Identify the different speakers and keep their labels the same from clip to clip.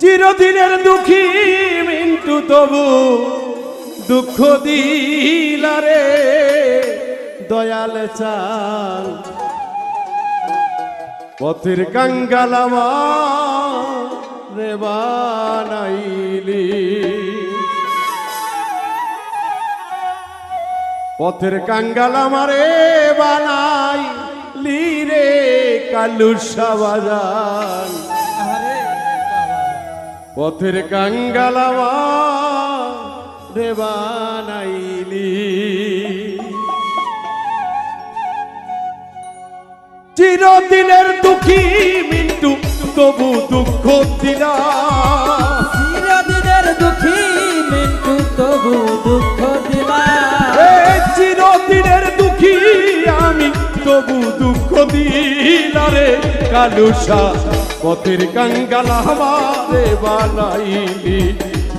Speaker 1: চিরদিনের দুঃখী মিন্টু তবু দুঃখ দিলারে দয়াল চাল পথের কাঙ্গালামা রে বানাইলি। পথের কাঙ্গাল আমারে বানাই লিরে কালুসা বাজান পথের কাঙ্গাল আমারে বানাইলি। চিরদিনের দুঃখী মিন্টু তবু দুঃখ দিলা।
Speaker 2: চিরদিনের দুঃখী মিন্টু তবু দুঃখ দিলা।
Speaker 1: চিরদিনের দুঃখী আমি তবু দুঃখ দিলারে কালুসা পথের কঙ্গাল আমারে বানাইলি,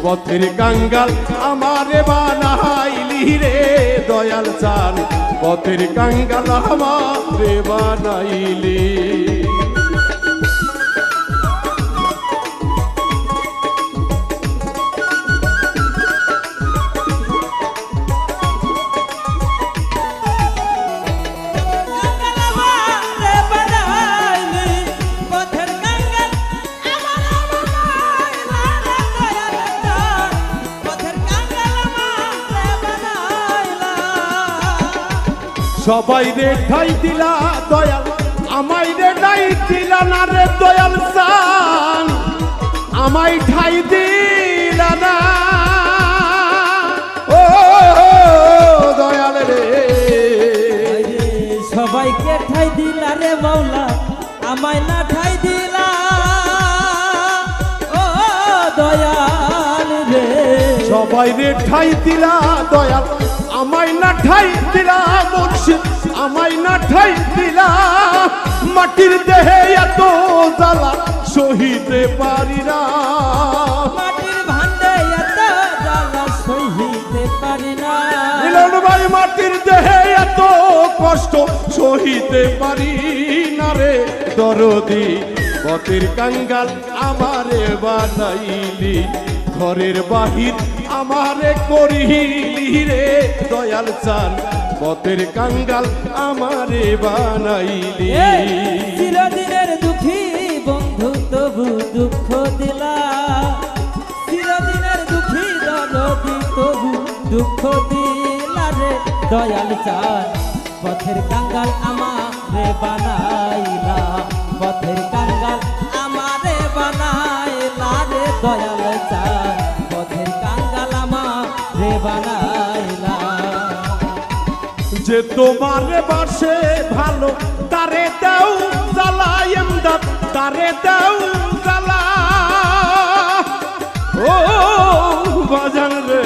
Speaker 1: পথের কঙ্গাল আমারে বানাইলি রে দয়াল চান পথের কঙ্গাল আমারে বানাইলি। সবাই রে ঠাই দিলা দয়াল আমায় রে ঠাই দিলা না রে দয়াল সান। আমায় ঠাই দিলা না। ও দয়াল রে।
Speaker 2: সবাইকে ঠাই দিলা রে মাওলা আমায় না ঠাই দিলা। ও দয়াল রে।
Speaker 1: সবাই রে ঠাই দিলা দয়াল। আমায় না ঠাই দিলা মুর্শিদ আমায় না ঠাই দিলা। মাটির দেহে এত জ্বালা সহিতে পারি না।
Speaker 2: মাটির ভান্ডে এত জ্বালা সহিতে পারি না।
Speaker 1: মিলন ভাই মাটির দেহে এত কষ্ট সহিতে পারি না রে। দরদি পথের কাঙ্গাল আমারে বানাইলি ঘরের বাহির আমারে করিলি রে দয়াল চান, পথের কাঙ্গাল আমারে বানাইলি।
Speaker 2: চিরদিনের দুঃখী বন্ধু, তবু দুঃখ দিলা। চিরদিনের দুঃখী দরদি তবু দুঃখ দিলা রে দয়াল চান। পথের কাঙ্গাল আমারে বানাইলা, পথের কাঙ্গাল আমারে বানাইলা রে দয়াল
Speaker 1: যে তোমার বাসে ভালো তারে দাও জ্বালা এমদাদ তারে দাও জ্বালা। ও বাজান রে।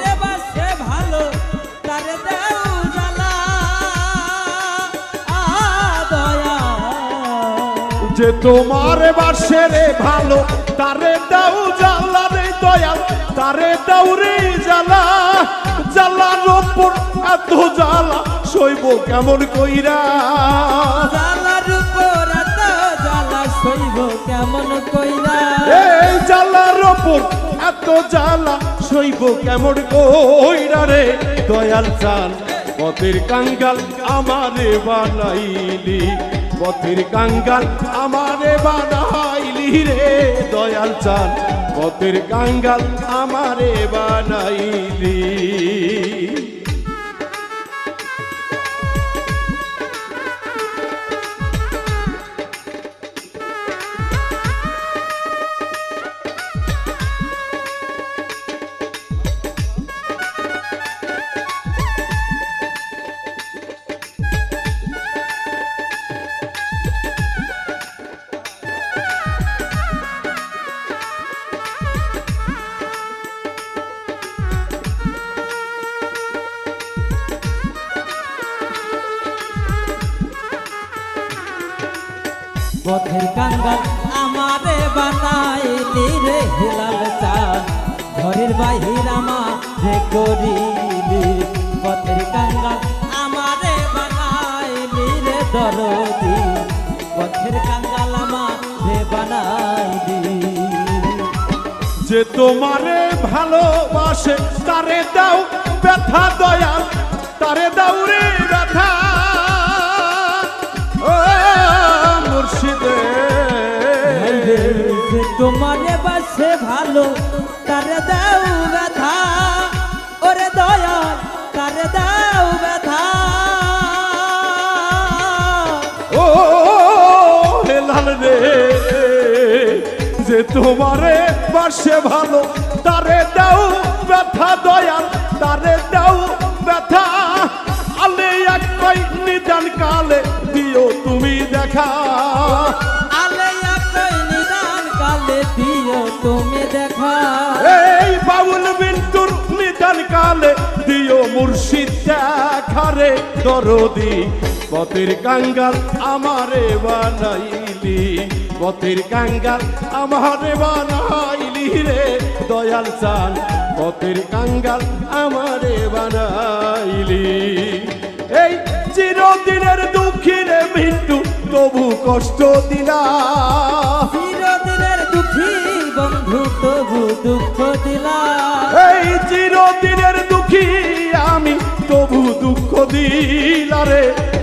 Speaker 2: যে বাসে ভালো তারে দেও জ্বালা। দয়া
Speaker 1: যে তোমার বাসে রে ভালো তারে দাও জ্বালা দয়াল তারে দাও রে জ্বালা জ্বালার ওপর এত জ্বালা সইব কেমন কইরা?
Speaker 2: জ্বালার উপর এত জ্বালা সইব কেমন কইরা?
Speaker 1: এই জ্বালার ওপর এত জ্বালা সইব কেমন কইরা রে? দয়াল চান পথের কাঙ্গাল আমারে বানাইলি পথের কাঙ্গাল আমারে বানাইলি রে। দয়াল চান পথের কাঙ্গাল আমারে বানাইলি।
Speaker 2: পথের কাঙ্গাল আমারে বানাইলি রে হেলাল চাঁদ ঘরের বাহির আমারে করিলি, পথের কাঙ্গাল আমারে বানাইলি রে দরদি। পথের কাঙ্গাল আমারে বানাইলি
Speaker 1: যে তোমারে ভালোবাসে, তারে দাও ব্যথা দয়াল, তারে দাও ব্যথা।
Speaker 2: তোমারে বাসে ভালো, তারে দাও ব্যথা। ওরে দয়াল, তারে দাও ব্যথা।
Speaker 1: ও হেলাল রে, যে তোমারে বাসে ভালো, তারে দাও ব্যথা দয়াল, তারে দাও দরদি পথের কাঙ্গাল আমারে বানাইলি পথের কাঙ্গাল আমারে বানাইলি রে, দয়াল চান পথের কাঙ্গাল আমারে বানাইলি। এই চিরদিনের দুঃখী রে মৃত্যু তবু কষ্ট দিলা
Speaker 2: চিরদিনের দুঃখী বন্ধু, তবু দুঃখ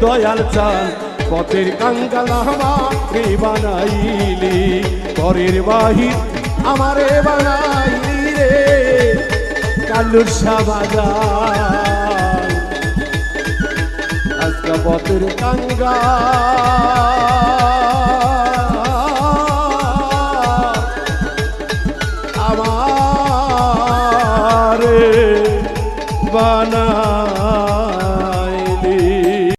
Speaker 1: দয়াল চান পথের কাঙ্গাল আমারে বানাইলি? পরের বাহির আমারে বানাইলি রে, কালুর সাবাজা আজকে পথের কাঙ্গাল